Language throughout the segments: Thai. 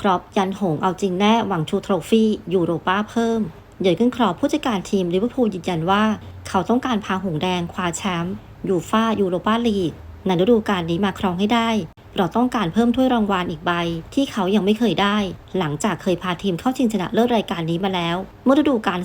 ครอปยันหงเอาจริงแน่หวังชูโทรฟี่ยูโรป้าเพิ่มเยอร์เกนครอปผู้จัดการทีมลิเวอร์พูลยืนยันว่า เขาต้องการพาหงแดงคว้าแชมป์ยูฟ่ายูโรปาลีกในฤดูกาลนี้มาครองให้ได้ เราต้องการเพิ่มถ้วยรางวัลอีกใบ ที่เขายังไม่เคยได้ หลังจากเคยพาทีมเข้าชิงชนะเลิศรายการนี้มาแล้ว เมื่อฤดูกาล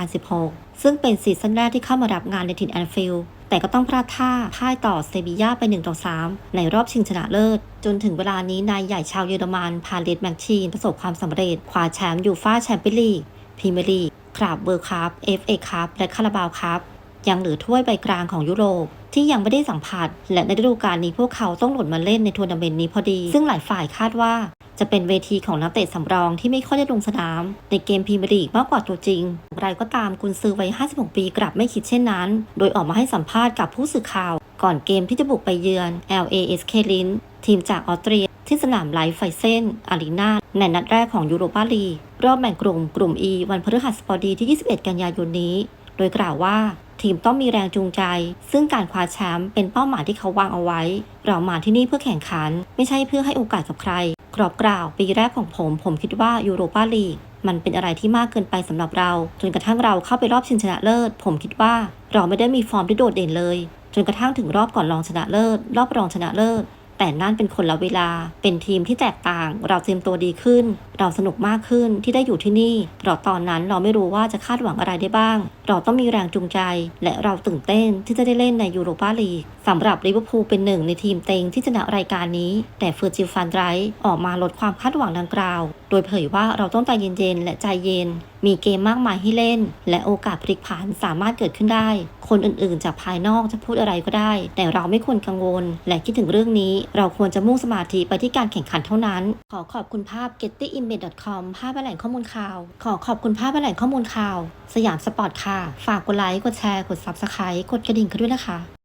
2015-2016 ซึ่งเป็นซีซั่นแรกที่เข้ามารับงานในถิ่นแอนฟิลด์ แต่ก็ต้องพลาดท่าพ่ายต่อเซบีย่าไป1ต่อ3ในรอบชิงชนะเลิศ จนถึงเวลานี้นายใหญ่ชาวเยอรมันพาเลตแมกชีนประสบความสำเร็จคว้าแชมป์ยูฟ่าแชมเปี้ยนลีกพรีเมียร์ลีกคราบเบอร์คัพเอฟเอคัพและคาราบาวคัพยังเหลือถ้วยใบกลางของยุโรปที่ยังไม่ได้สัมผัส และในฤดูกาลนี้พวกเขาต้องหล่นมาเล่นในทัวร์นาเมนต์นี้พอดี ซึ่งหลายฝ่ายคาดว่า จะเป็นเวทีของนักเตะสำรองที่ไม่ค่อยได้ลงสนาม ในเกมพรีเมียร์ลีกมากกว่าตัวจริงไรก็ตามกุนซือวัย56 ปีกลับไม่คิดเช่นนั้น โดยออกมาให้สัมภาษณ์กับผู้สื่อข่าว ก่อนเกมที่จะบุกไปเยือน LASK ลินทีมจากออสเตรียที่สนามไลฟ์ไฟเซนอารีนาในนัดแรกของยูโรปาลีกรอบแบ่งกลุ่มกลุ่ม E วันพฤหัสบดีที่ 21 กันยายนนี้ โดยกล่าวว่าทีมต้องมีแรงจูงใจ ซึ่งการคว้าแชมป์เป็นเป้าหมายที่เขาวางเอาไว้ เรามาที่นี่เพื่อแข่งขัน ไม่ใช่เพื่อให้โอกาสกับใคร กรอบกล่าวปีแรกของผม ผมคิดว่ายูโรปาลีกมันเป็นอะไรที่มากเกินไปสำหรับเรา จนกระทั่งเราเข้าไปรอบชิงชนะเลิศ ผมคิดว่าเราไม่ได้มีฟอร์มที่โดดเด่นเลย จนกระทั่งถึงรอบก่อนรองชนะเลิศ รอบรองชนะเลิศ แต่นั่นเป็นคนละเวลา เป็นทีมที่แตกต่าง เราเตรียมตัวดีขึ้น เราสนุกมากขึ้นที่ได้อยู่ที่นี่เราตอนนั้นเราไม่รู้ว่าจะคาดหวังอะไรได้บ้าง เราต้องมีแรงจูงใจ และเราตื่นเต้นที่จะได้เล่นในยูโรปาลีกสำหรับลิเวอร์พูลเป็นหนึ่งในทีมเต็งที่ชนะรายการนี้ แต่เฟอร์จิลฟันไรออกมาลดความคาดหวังดังกล่าว โดยเผยว่าเราต้องใจเย็นๆและใจเย็น มีเกมมากมายให้เล่น และโอกาสพลิกผันสามารถเกิดขึ้นได้ คนอื่นๆ จากภายนอกจะพูดอะไรก็ได้ แต่เราไม่ควรกังวล และคิดถึงเรื่องนี้ เราควรจะมุ่งสมาธิไปที่การแข่งขันเท่านั้น ขอขอบคุณภาพ gettyimage.com ภาพแหล่งข้อมูลข่าว ขอขอบคุณภาพแหล่งข้อมูลข่าว สยามสปอร์ตค่ะ ฝากกดไลค์ กดแชร์ กด subscribe กดกระดิ่งกันด้วยนะคะ